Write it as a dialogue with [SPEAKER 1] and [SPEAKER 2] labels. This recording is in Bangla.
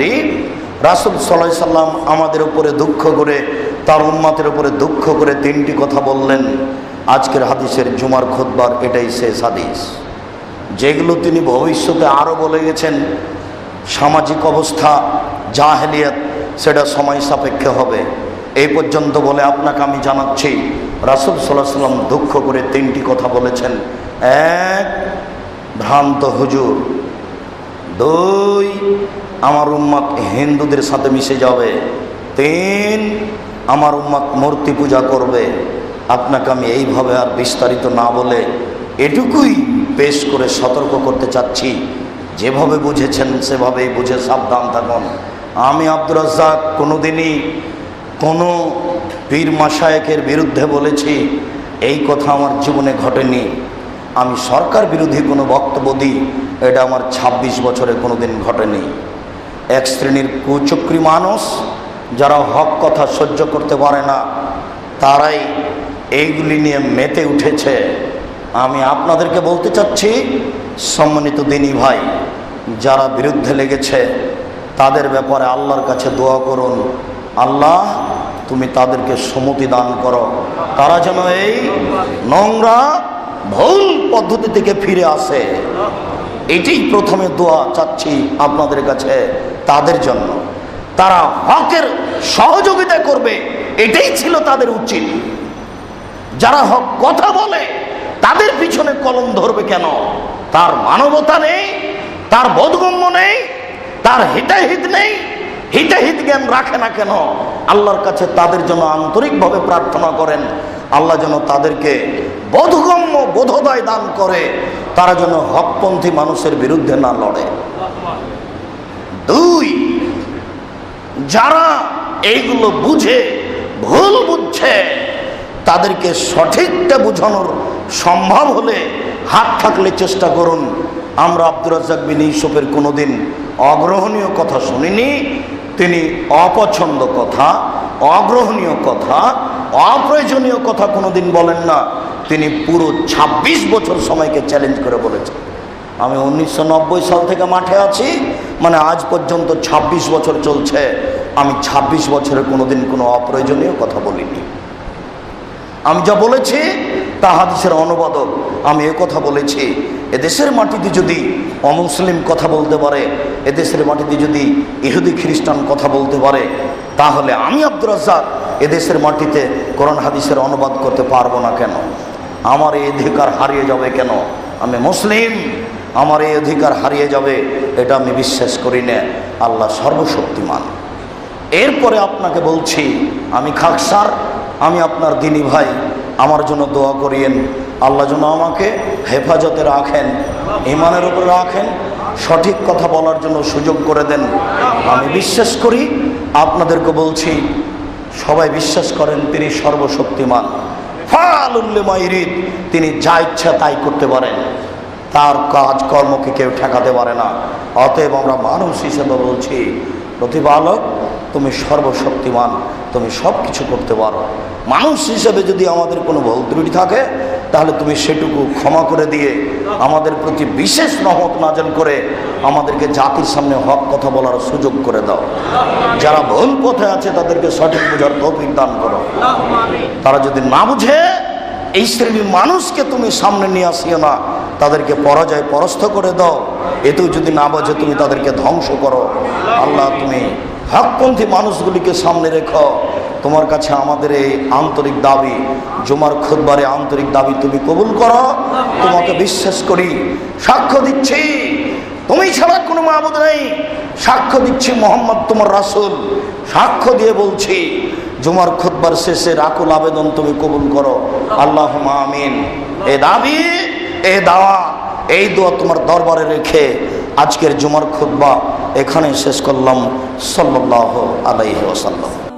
[SPEAKER 1] বলি, রাসুল সাল্লাহ সাল্লাম আমাদের উপরে দুঃখ করে, তার উম্মাতের উপরে দুঃখ করে তিনটি কথা বললেন। আজকের হাদিসের জুমার খোদবার এটাই শেষ হাদিস। যেগুলো তিনি ভবিষ্যতে আরও বলে গেছেন, সামাজিক অবস্থা, জাহেলিয়াত, সেটা সময় সাপেক্ষে হবে। এই পর্যন্ত বলে আপনাকে আমি জানাচ্ছি, রাসুল সাল্লাহ সাল্লাম দুঃখ করে তিনটি কথা বলেছেন। এক, ভ্রান্ত হুজুর দুই, আমার উম্মত হিন্দুদের সাথে মিশে যাবে। তিন, আমার উম্মত মূর্তি পূজা করবে। আপনাকে আমি এইভাবে আর বিস্তারিত না বলে এটুকুই পেশ করে সতর্ক করতে চাচ্ছি। যেভাবে বুঝেছেন, সেভাবেই বুঝে সাবধান থাকুন। আমি আব্দুর রাজ্জাক কোনোদিনই কোনো পীর মাসায়েকের বিরুদ্ধে বলেছি, এই কথা আমার জীবনে ঘটেনি। আমি সরকার বিরোধী কোনো বক্তব্য দিই, এটা আমার ২৬ বছরে কোনো দিন ঘটেনি। এক শ্রেণির কুচক্রী মানুষ, যারা হক কথা সহ্য করতে পারে না, তারাই এইগুলি নিয়ে মেতে উঠেছে। আমি আপনাদেরকে বলতে চাচ্ছি, সম্মানিত দিনী ভাই, যারা বিরুদ্ধে লেগেছে, তাদের ব্যাপারে আল্লাহর কাছে দোয়া করুন। আল্লাহ, তুমি তাদেরকে সমতি দান করো। তারা যেন এই নোংরা ভুল পদ্ধতি থেকে ফিরে আসে। এটাই প্রথমে দোয়া চাচ্ছি আপনাদের কাছে, তাদের জন্য। তারা হকের সহযোগিতা করবে, এটাই ছিল তাদের উচিত। যারা হক কথা বলে, তাদের পিছনে কলম ধরবে কেন? তার মানবতা নেই, তার বোধগম্য নেই, তার হিতাহিত নেই, হিতাহিত জ্ঞান রাখে না কেন? আল্লাহর কাছে তাদের জন্য আন্তরিকভাবে প্রার্থনা করেন, আল্লাহ যেন তাদেরকে বোধগম্য বোধোদয় দান করে, তারা যেন হকপন্থী মানুষের বিরুদ্ধে না লড়ে। দুই, যারা এইগুলো বুঝে, ভুল বুঝছে, তাদেরকে সঠিকটা বোঝানোর সম্ভব হলে হাত থাকলে চেষ্টা করুন। আমরা আব্দুর রাজ্জাক বিন ইউসুফের কোনোদিন অগ্রহণীয় কথা শুনিনি। তিনি অপছন্দ কথা, অগ্রহণীয় কথা, অপ্রয়োজনীয় কথা কোনোদিন বলেন না। তিনি পুরো ২৬ বছর সময়কে চ্যালেঞ্জ করে বলেছেন। আমি উনিশশো নব্বই সাল থেকে মাঠে আছি মানে আজ পর্যন্ত ২৬ বছর চলছে। আমি ২৬ বছরে কোনোদিন কোনো অপ্রয়োজনীয় কথা বলিনি। আমি যা বলেছি, তা হাদিসের অনুবাদক। আমি এ কথা বলেছি, এদেশের মাটিতে যদি অমুসলিম কথা বলতে পারে, এদেশের মাটিতে যদি ইহুদি খ্রিস্টান কথা বলতে পারে, তাহলে আমি আব্দুর রাজ্জাক এদেশের মাটিতে কোরআন হাদিসের অনুবাদ করতে পারব না কেন? আমার এই অধিকার হারিয়ে যাবে কেন? আমি মুসলিম, আমার এই অধিকার হারিয়ে যাবে, এটা আমি বিশ্বাস করি না। আল্লাহ সর্বশক্তিমান। এরপরে আপনাকে বলছি, আমি খাকসার, আমি আপনার দিনী ভাই, আমার জন্য দোয়া করিয়েন। আল্লাহ যেন আমাকে হেফাজতে রাখেন ইমানের উপর রাখেন, সঠিক কথা বলার জন্য সুযোগ করে দেন। আমি বিশ্বাস করি, আপনাদেরকে বলছি, সবাই বিশ্বাস করেন, তিনি সর্বশক্তিমান। তিনি যা ইচ্ছা তাই করতে পারেন। তার কাজ কর্মকে কেউ ঠেকাতে পারে না। অতএব আমরা মানুষ হিসেবে বলছি, প্রতিপালক, তুমি সর্বশক্তিমান, তুমি সব কিছু করতে পারো। মানুষ হিসেবে যদি আমাদের কোনো ভুল থাকে তাহলে তুমি সেটুকু ক্ষমা করে দিয়ে আমাদের প্রতি বিশেষ রহমত নাজেল করে আমাদেরকে জাতির সামনে হক কথা বলার সুযোগ করে দাও। যারা ভুল পথে আছে তাদেরকে সঠিক বোঝার তৌফিক দান করো। তারা যদি না বুঝে, এই শ্রেণির মানুষকে তুমি সামনে নিয়ে আসিও না, তাদেরকে পরাজয় পরাস্ত করে দাও। এতেও যদি না বোঝে, তুমি তাদেরকে ধ্বংস করো। আল্লাহ, তুমি হকপন্থী মানুষগুলিকে সামনে রেখো। তোমার কাছে আমাদের এই আন্তরিক দাবি, জুমার খুদবারে আন্তরিক দাবি তুমি কবুল করো। তোমাকে বিশ্বাস করি, সাক্ষ্য দিচ্ছি। তুমি ছাড়া কোনো মাহবুদ নেই। সাক্ষ্য দিচ্ছি মোহাম্মদ তোমার রাসুল। সাক্ষ্য দিয়ে বলছি, জুমার খুদ্বার শেষে রাকুল আবেদন তুমি কবুল করো। আল্লাহ আমিন। এ দাবি, এ দাওয়া, এই দোয়া তোমার দরবারে রেখে আজকের জুমার খুদ্া এখানে শেষ করলাম। সাল্লাহ আলাইহি ওসাল্লাম